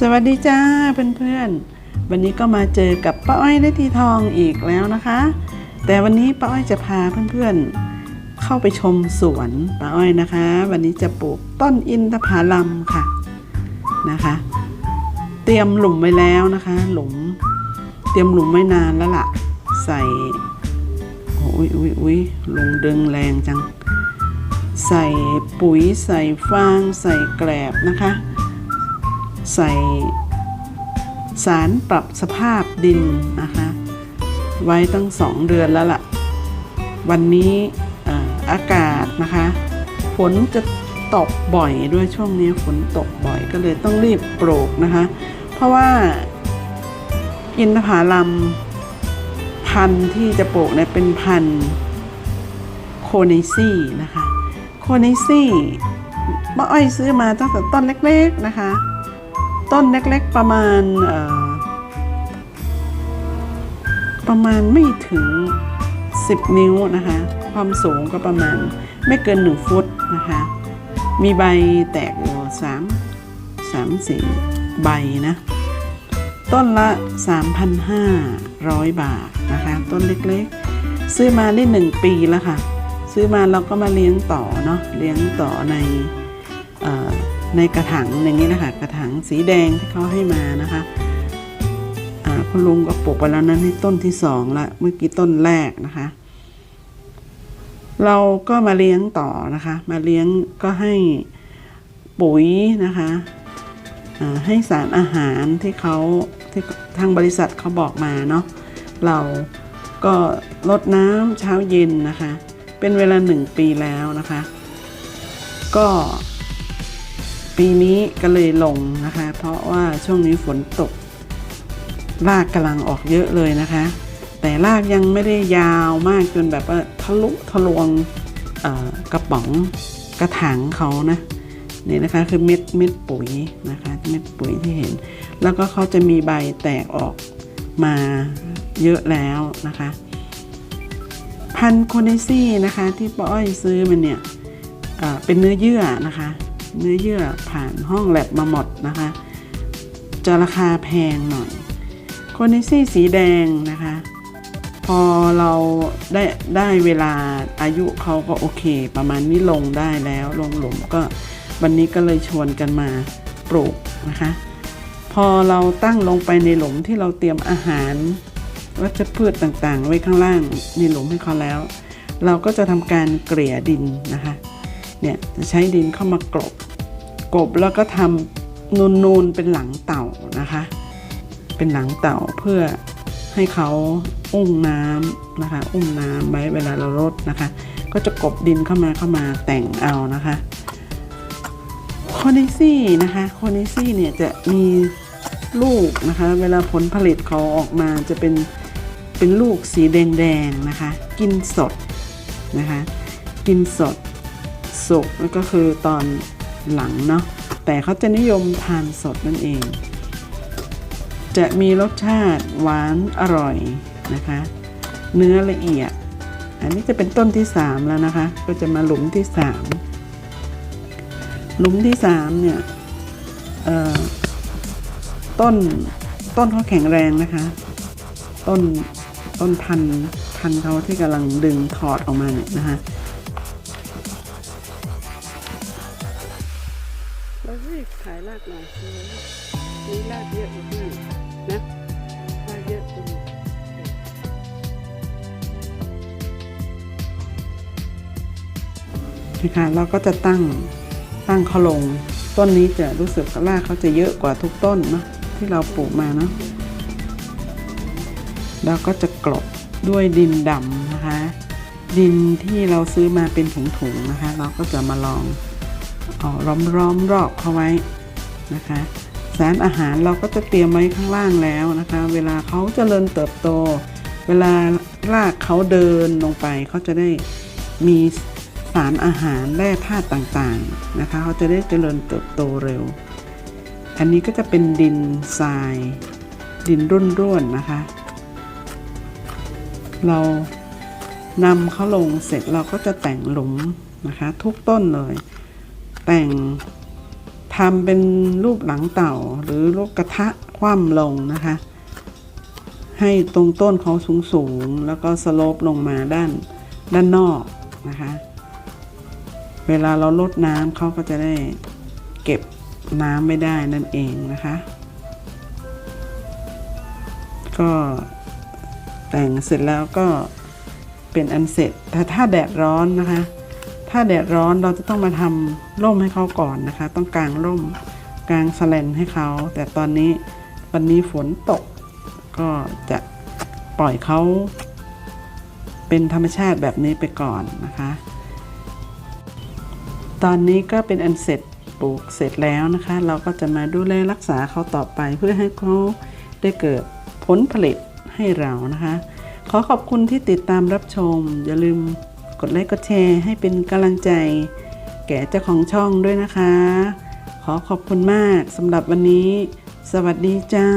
สวัสดีจ้าเพื่อนๆ วันนี้ก็มาเจอกับป้าอ้อยและทีทองอีกแล้วนะคะ แต่วันนี้ป้าอ้อยจะพาเพื่อนๆ เข้าไปชมสวนป้าอ้อยนะคะ วันนี้จะปลูกต้นอินทผลัมค่ะนะคะ เตรียมหลุมไว้แล้วนะคะ หลุม เตรียมหลุมไว้นานแล้วล่ะ ใส่โอ้ยอุ้ยอุ้ยลงดึงแรงจัง ใส่ปุ๋ยใส่ฟางใส่แกลบนะคะ ใส่สารปรับสภาพดินนะคะ ไว้ตั้งสองเดือนแล้วล่ะ วันนี้เอ่ออากาศนะคะ ฝนจะตกบ่อยด้วยช่วงนี้ฝนตกบ่อยก็เลยต้องรีบปลูกนะคะ เพราะว่าอินทผลัมพันธุ์ที่จะปลูกเนี่ยเป็นพันธุ์โคเนซี่นะคะ โคเนซี่ป้าอ้อยซื้อมาตั้งแต่ต้นเล็กๆนะคะ ต้นเล็กๆประมาณประมาณไม่ถึง 10 นิ้วนะคะ ความสูงก็ประมาณไม่เกิน 1 ฟุตนะคะ มีใบแตกอยู่3 3 4 ใบนะ ต้นละ 3,500 บาทนะคะ ต้นเล็กๆ ซื้อมาได้ 1 ปีแล้วค่ะ ซื้อมาเราก็มาเลี้ยงต่อเนาะ เลี้ยงต่อในเอ่อ ในกระถางอย่างนี้นะคะ กระถางสีแดงที่เขาให้มานะคะคุณลุงก็ปลูกไปแล้วนั้นให้ต้นที่สองละเมื่อกี้ต้นแรกนะคะ เราก็มาเลี้ยงต่อนะคะ มาเลี้ยงก็ให้ปุ๋ยนะคะให้สารอาหารที่เขาที่ทางบริษัทเขาบอกมาเนาะเราก็ลดน้ำเช้าเย็นนะคะ เป็นเวลาหนึ่งปีแล้วนะคะ ก็ ปีนี้ก็เลยลงนะคะ เพราะว่าช่วงนี้ฝนตกรากกำลังออกเยอะเลยนะคะ แต่รากยังไม่ได้ยาวมากจนแบบว่าทะลุทะลวงกระป๋องกระถางเขานะนี่นะคะคือเม็ดเม็ดปุ๋ยนะคะ เม็ดปุ๋ยที่เห็น แล้วก็เขาจะมีใบแตกออกมาเยอะแล้วนะคะ พันโคเนซี่นะคะที่ป้าอ้อยซื้อมันเนี่ยเป็นเนื้อเยื่อนะคะ เนื้อเยื่อผ่านห้องแลบมาหมดนะคะ จะราคาแพงหน่อยโคเนซี่สีแดงนะคะ พอเราได้ได้เวลาอายุเขาก็โอเค ประมาณนี้ลงได้แล้วลงหลุมก็วันนี้ก็เลยชวนกันมาปลูกนะคะ พอเราตั้งลงไปในหลุมที่เราเตรียมอาหารวัชพืชต่างๆ ไว้ข้างล่างในหลุมให้เขาแล้ว เราก็จะทำการเกลี่ยดินนะคะเนี่ยจะใช้ดินเข้ามากรบ กบแล้วก็ทำนูนๆเป็นหลังเต่านะคะ เป็นหลังเต่าเพื่อให้เขาอุ้มน้ำนะคะ อุ้มน้ำไว้เวลาเรารดนะคะ ก็จะกบดินเข้ามาเข้ามาแต่งเอานะคะโคเนซี่นะคะโคเนซี่เนี่ยจะมีลูกนะคะ เวลาผลผลิตเขาออกมาจะเป็นเป็นลูกสีแดงๆนะคะ กินสดนะคะ กินสดสุกแล้วก็คือตอน หลังเนาะแต่เขาจะนิยมทานสดนั่นเอง จะมีรสชาติหวานอร่อยนะคะ เนื้อละเอียด อันนี้จะเป็นต้นที่ 3 แล้วนะคะ ก็จะมาหลุมที่ 3 หลุมที่3เนี่ยต้นต้นเขาแข็งแรงนะคะ ต้นต้นพันพันเขาที่กำลังดึงถอดออกมาเนี่ยนะคะ เราให้ขายรากหน่อยมีรากเยอะอยู่ที่นะรากเยอะตรงนี้นะคะเราก็จะตั้งตั้งเขาลง ต้นนี้จะรู้สึกรากเขาจะเยอะกว่าทุกต้นเนาะที่เราปลูกมาเนาะแล้วก็จะกลบด้วยดินดำนะคะ ดินที่เราซื้อมาเป็นถุงๆนะคะ เราก็จะมาลอง เอาล้อมๆรอบเขาไว้นะคะสารอาหารเราก็จะเตรียมไว้ข้างล่างแล้วนะคะ เวลาเขาเจริญเติบโต เวลารากเขาเดินลงไปเขาจะได้มีสารอาหารแร่ธาตุต่างๆนะคะเขาจะได้เจริญเติบโตเร็ว อันนี้ก็จะเป็นดินทราย ดินร่วนๆนะคะ เรานำเขาลงเสร็จเราก็จะแต่งหลุมนะคะ ทุกต้นเลย แต่งทำเป็นรูปหลังเต่าหรือลูกกระทะคว่ำลงนะคะ ให้ตรงต้นเขาสูงสูงแล้วก็สโลปลงมาด้านด้านนอกนะคะ เวลาเราลดน้ำเขาก็จะได้เก็บน้ำไม่ได้นั่นเองนะคะ ก็แต่งเสร็จแล้วก็เป็นอันเสร็จแต่ถ้าแดดร้อนนะคะ ถ้าแดดร้อนเราจะต้องมาทำร่มให้เขาก่อนนะคะ ต้องกางร่มกางสแลนให้เขา แต่ตอนนี้วันนี้ฝนตก ก็จะปล่อยเขาเป็นธรรมชาติแบบนี้ไปก่อนนะคะ ตอนนี้ก็เป็นอันเสร็จปลูกเสร็จแล้วนะคะ เราก็จะมาดูแลรักษาเขาต่อไปเพื่อให้เขาได้เกิดผลผลิตให้เรานะคะ ขอขอบคุณที่ติดตามรับชม อย่าลืม ดไลค์กดแชร์ให้เป็นกำลังใจ แก่เจ้าของช่องด้วยนะคะ ขอขอบคุณมากสำหรับวันนี้ สวัสดีจ้า